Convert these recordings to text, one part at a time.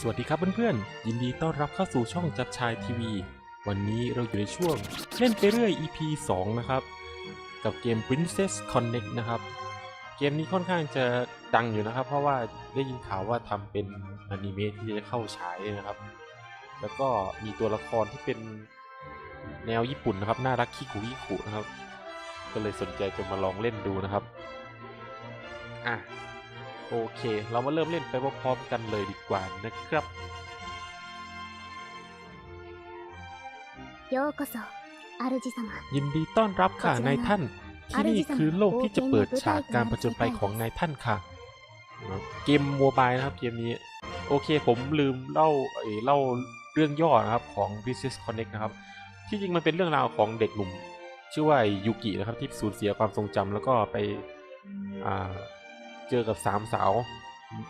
สวัสดีครับเพื่อนๆ ยินดีต้อนรับเข้าสู่ช่องจัดชายทีวี วันนี้เราอยู่ในช่วงเล่นไปเรื่อย EP 2 นะครับ กับเกม Princess Connect นะครับ เกมนี้ค่อนข้างจะดังอยู่นะครับ เพราะว่าได้ยินข่าวว่าทำเป็นอนิเมะที่จะเข้าฉายนะครับ แล้วก็มีตัวละครที่เป็นแนวญี่ปุ่นนะครับ น่ารักคิคุคิคุนะครับ ก็เลยสนใจจะมาลองเล่นดูนะครับ อะ โอเค เรามาเริ่มเล่นไปพร้อมกันเลยดีกว่านะครับยินดีต้อนรับค่ะนายท่าน ที่นี่คือโลกที่จะเปิดฉากการผจญภัยของนายท่านค่ะเกมโมบายนะครับเกมนี้ โอเคผมลืมเล่าเเล่าเรื่องย่อนะครับของ Business Connect นะครับ ที่จริงมันเป็นเรื่องราวของเด็กหนุ่ม ชื่อว่ายูกินะครับที่สูญเสียความทรงจำแล้วก็ไปอ่า เจอกับสามสาว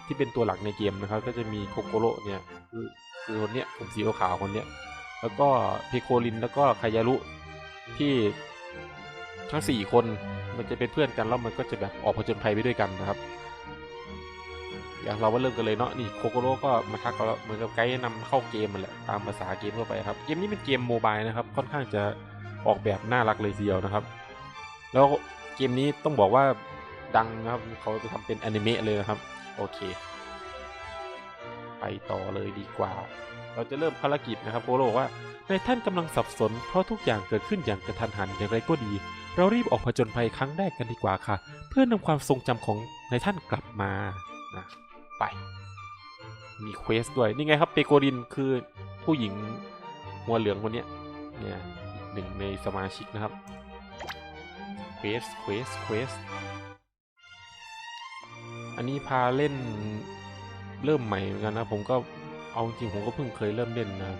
ที่เป็นตัวหลักในเกมนะครับ ก็จะมีโคโกโร่เนี่ยคือคือคนเนี้ยผมสีขาวคนเนี้ยแล้วก็เพโคลินแล้วก็คายารุที่ทั้งสี่คนมันจะเป็นเพื่อนกันแล้วมันก็จะแบบออกผจญภัยไปด้วยกันนะครับอย่างเรามาเริ่มกันเลยเนาะนี่โคโกโร่ก็มาทักเราเหมือนกับไกด์นำเข้าเกมมันแหละตามภาษาเกมทั่วไปครับเกมนี้เป็นเกมโมบายนะครับค่อนข้างจะออกแบบน่ารักเลยทีเดียวนะครับ แล้วเกมนี้ต้องบอกว่า ดังนะครับ เขาไปทำเป็นอนิเมะเลยนะครับ โอเค ไปต่อเลยดีกว่า เราจะเริ่มภารกิจนะครับโปโลบอกว่าในท่านกำลังสับสน เพราะทุกอย่างเกิดขึ้นอย่างกระทันหันอย่างไรก็ดี เรารีบออกผจญภัยครั้งแรกกันดีกว่าค่ะ เพื่อนำความทรงจำของในท่านกลับมานะไป มีเควสด้วย นี่ไงครับเปโกรินคือผู้หญิงหัวเหลืองคนนี้เนี่ยหนึ่งในสมาชิกนะครับเควสเควสเควส อันนี้พาเล่นเริ่มใหม่เหมือนกันนะ ผมก็เอาจริงผมก็เพิ่งเคยเริ่มเล่นนะ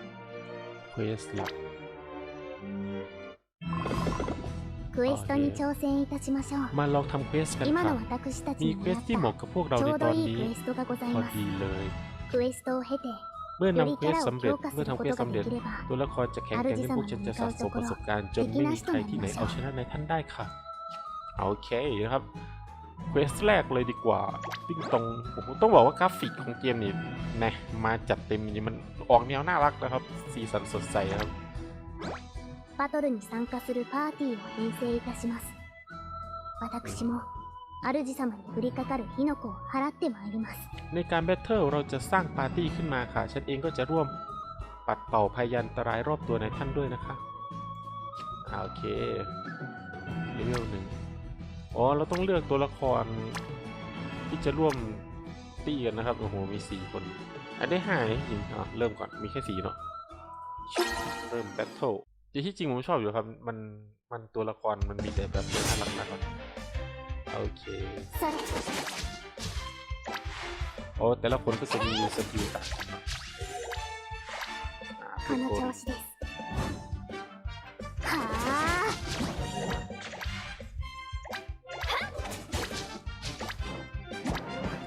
เควสหลักมาลองทำเควสกันครับมีเควสที่เหมาะกับพวกเราในตอนนี้พอดีเลยเมื่อนำเควสสำเร็จ เมื่อทำเควสสำเร็จ ตัวละครจะแข่งกันที่พวกฉันจะสะสมประสบการณ์จนไม่มีใครที่ไหนเอาชนะในท่านได้ค่ะ โอเคนะครับ เควสแรกเลยดีกว่าวิ่งตรงผมต้องบอกว่ากราฟิกของเกมนี่นะมาจัดเต็มนี่มันออกแนวน่ารักนะครับ สีสันสดใสนะครับ バトルに参加するパーティーを編成いたします私も主様に降りかかる火の粉を払ってまいります ในการแบทเทิลเราจะสร้างปาร์ตี้ขึ้นมาค่ะ ฉันเองก็จะร่วมปัดเป่าพยันตรายรอบตัวในท่านด้วยนะคะอ่าโอเคเลเวลหนึ่ง อ๋อ เราต้องเลือกตัวละครที่จะร่วมตีกันนะครับ โอ้โห มีสี่คน อันได้ห้าจริงอะเริ่มก่อน มีแค่สี่เนาะ เริ่มแบทเทิลจริงที่จริงผมชอบอยู่ครับ มัน มันตัวละครมันมีแต่แบบน่ารักน่ารักโอเคโอ้แต่ละคนก็จะมีสกิลต่างกันเนอะ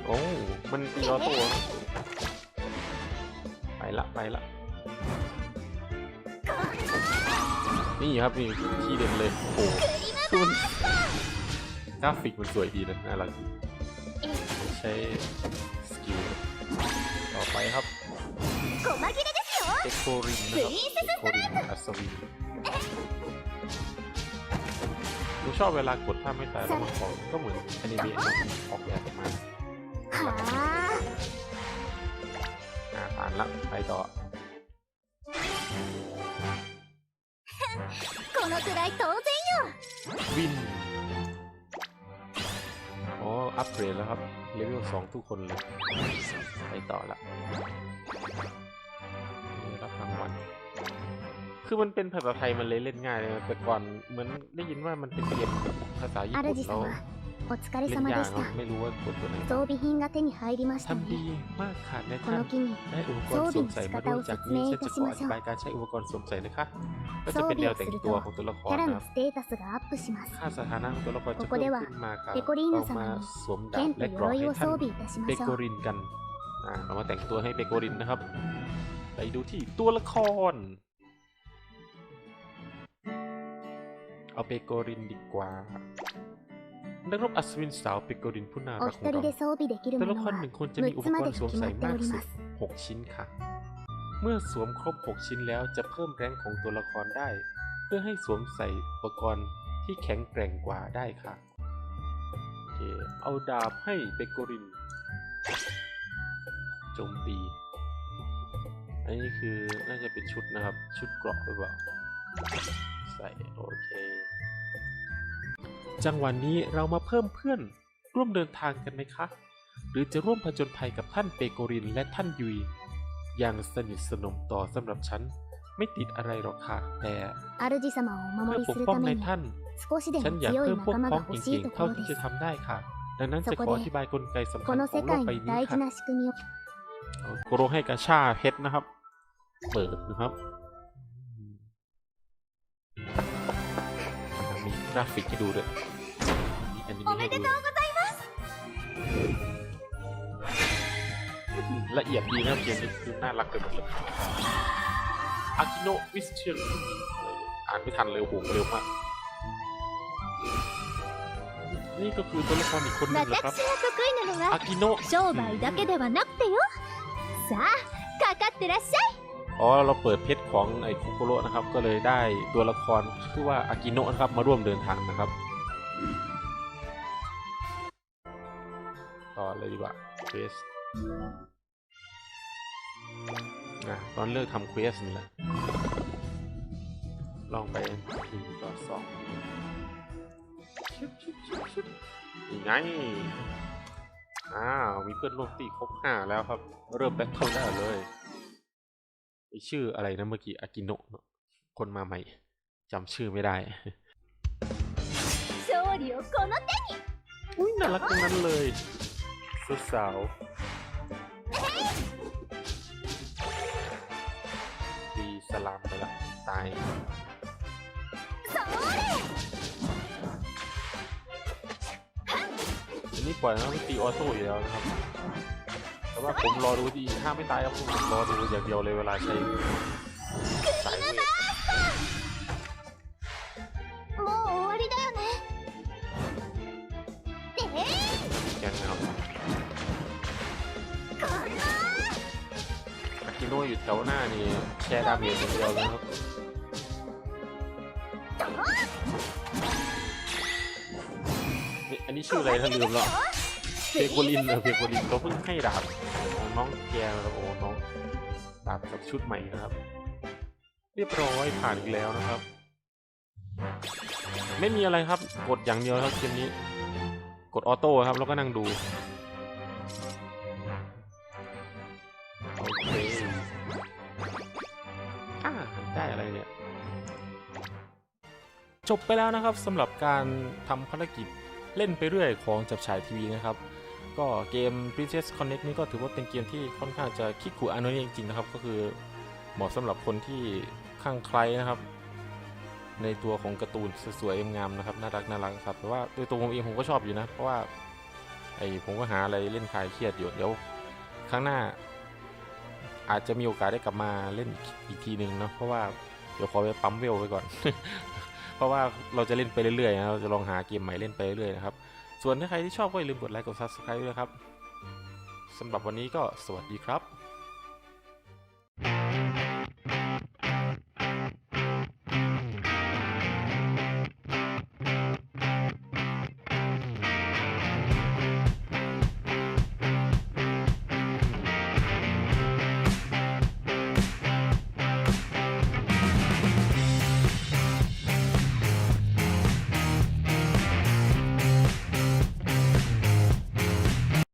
โอ้มันตีล้อตัว ไปละไปละ นี่ครับนี่ที่เด่นเลย โอ้โหนกราฟิกมันสวยดีนะน่ารักใช้สกิลต่อไปครับเอ็กโครินนะครับกโครินอัศวินผมชอบเวลากดถ้าไม่ตายแล้วมันของก็เหมือนอนิเมะออกแบบมา はあ อ่าผ่านละไปต่อ このくらい当然よ วิน อ๋อ อัปเกรดแล้วครับ เลเวลสองทุกคนเลย ไปต่อละนี่รับรางวัล คือมันเป็นภาษาไทยมันเลยเล่นง่ายเลยนะแต่ก่อนเหมือนได้ยินว่ามันเป็นเกมภาษาญี่ปุ่น 主 แล้ว 様 お疲れ เล่น 様 ยา で ก し เนอะ た ไม่รู้ว่ากดตัวไหน 装備品が手に入りました ทำดี ね มากค่ะใน こ ท่าน の機に ได้อุปกรณ์สวมใส่มาด้วยจากนี้ฉันจะขออธิบายการใช้อุปกรณ์สวมใส่นะคะ ก็จะเป็นแนวแต่งตัวของตัวละค キ ร ャラ นะค の รับ ステータスがアップします ค่าสถานะของตัวละครจะ ここ เพิ่ม では ขึ้นมาครับ ペコリー เรา ヌ様 มา に สวมดาบ 剣と และกรอ 鎧 ให้ を ท่าน 装備いたしま เป し โก ょう รินกัน อ่า เรามาแต่งตัวให้เปโกรินนะครับ ไปดูที่ตัวละคร เอาเปโกรินดีกว่า นักรบอัศวินสาวปิโกรินผู้น่ารักของเราแต่ละคนหนึ่งคนจะมีอุปกรณ์สวมใส่มากสุด 6 ชิ้นค่ะ เมื่อสวมครบ 6 ชิ้นแล้วจะเพิ่มแรงของตัวละครได้ เพื่อให้สวมใส่อุปกรณ์ที่แข็งแกร่งกว่าได้ค่ะโอเคเอาดาบให้ปิโกรินโจมตี อันนี้คือน่าจะเป็นชุดนะครับ ชุดเกราะหรือเปล่า ใส่โอเค จังหวะนนี้เรามาเพิ่มเพื่อนร่วมเดินทางกันไหมคะ หรือจะร่วมผจญภัยกับท่านเปโกรินและท่านยุย อย่งสนิทสนมต่อสำหรับฉัน ไม่ติดอะไรหรอกค่ะ แต่เพื่อปกป้องในท่าน ฉันอยากเพิ่มพวกพ้องเก่งๆเท่าที่จะทำได้ค่ะ ดังนั้นจะขออธิบายกลไกสำคัญของโลกใบนี้ค่ะโกโรให้กาชาเพชรนะครับ เปิดนะครับ กราฟิกให้ดูด้วยมีแอนิเมะให้ดูละเอียดดีนะครับเกมนี้คือน่ารักไปหมดเลยอากิโนะมิสเชลอ่านไม่ทันเลยโอ้โหเร็วมาก นี่ก็คือตัวละครอีกคนหนึงเหรอครับ 私が得意なの อา は กิโนะ 商売だけではなくてよさあかかってらっしゃい อ๋อเราเปิดเพชรของไอ้คุโกโระนะครับ ก็เลยได้ตัวละครชื่อว่าอากิโนะนะครับ มาร่วมเดินทางนะครับ ต่อเลยดีกว่าเควสนะตอนเลิกทำเควสนี่แหละ ลองไปหนึ่งต่อสองชึบชึบชึบชึบนี่ไงอ้าว มีเพื่อนร่วมตีครบห้าแล้วครับ เริ่มแบทเทิลได้เลย ชื่ออะไรนะเมื่อกี้อากิโนะคนมาใหม่จำชื่อไม่ได้อุ้ยน่ารักทั้งนั้นเลยสุดสาวดีสลามไปละตายอันนี้ปล่อยแล้วตีออโต้อยู่แล้วนะครับ แต่ว่าผมรอดูดีห้าไม่ตายครับผมรอดูอย่างเดียวเลยเวลาใช้สายเวทยอากิโนะอยู่แถวหน้านี่แช่ดาเมองเดียวเลยครับอันนี้ชื่ออะไรถ้าลืมแล้วเพโคลินเหรอเพโคลินเขาเพิ่งให้ดาบ น้องแกรับโอน้องดาบกับชุดใหม่นะครับ เรียบร้อยผ่านอีกแล้วนะครับ ไม่มีอะไรครับกดอย่างเดียวครับเกมนี้ กดออโต้ครับแล้วก็นั่งดูโอเคอ่าได้อะไรเนี่ยจบไปแล้วนะครับสำหรับการทำภารกิจเล่นไปเรื่อยของจับฉายทีวีนะครับ ก็เกม Princess Connect นี่ก็ถือว่าเป็นเกมที่ค่อนข้างจะคิดขู่อานนี้จริงๆนะครับ ก็คือเหมาะสำหรับคนที่ข้างใครนะครับ ในตัวของการ์ตูนสวยๆงามนะครับน่ารักน่ารักครับแต่ว่าโดยตัวผมเองผมก็ชอบอยู่นะ เพราะว่าไอผมก็หาอะไรเล่นคลายเครียดอยู่เดี๋ยวครั้งหน้า อาจจะมีโอกาสได้กลับมาเล่นอีกทีหนึ่งเนาะเพราะว่าเดี๋ยวขอไปปั๊มเวลไว้ก่อน เพราะว่าเราจะเล่นไปเรื่อยๆนะเราจะลองหาเกมใหม่เล่นไปเรื่อยๆนะครับ ส่วนถ้าใครที่ชอบก็อย่าลืมกดไลค์กด Subscribe ด้วยครับสำหรับวันนี้ก็สวัสดีครับ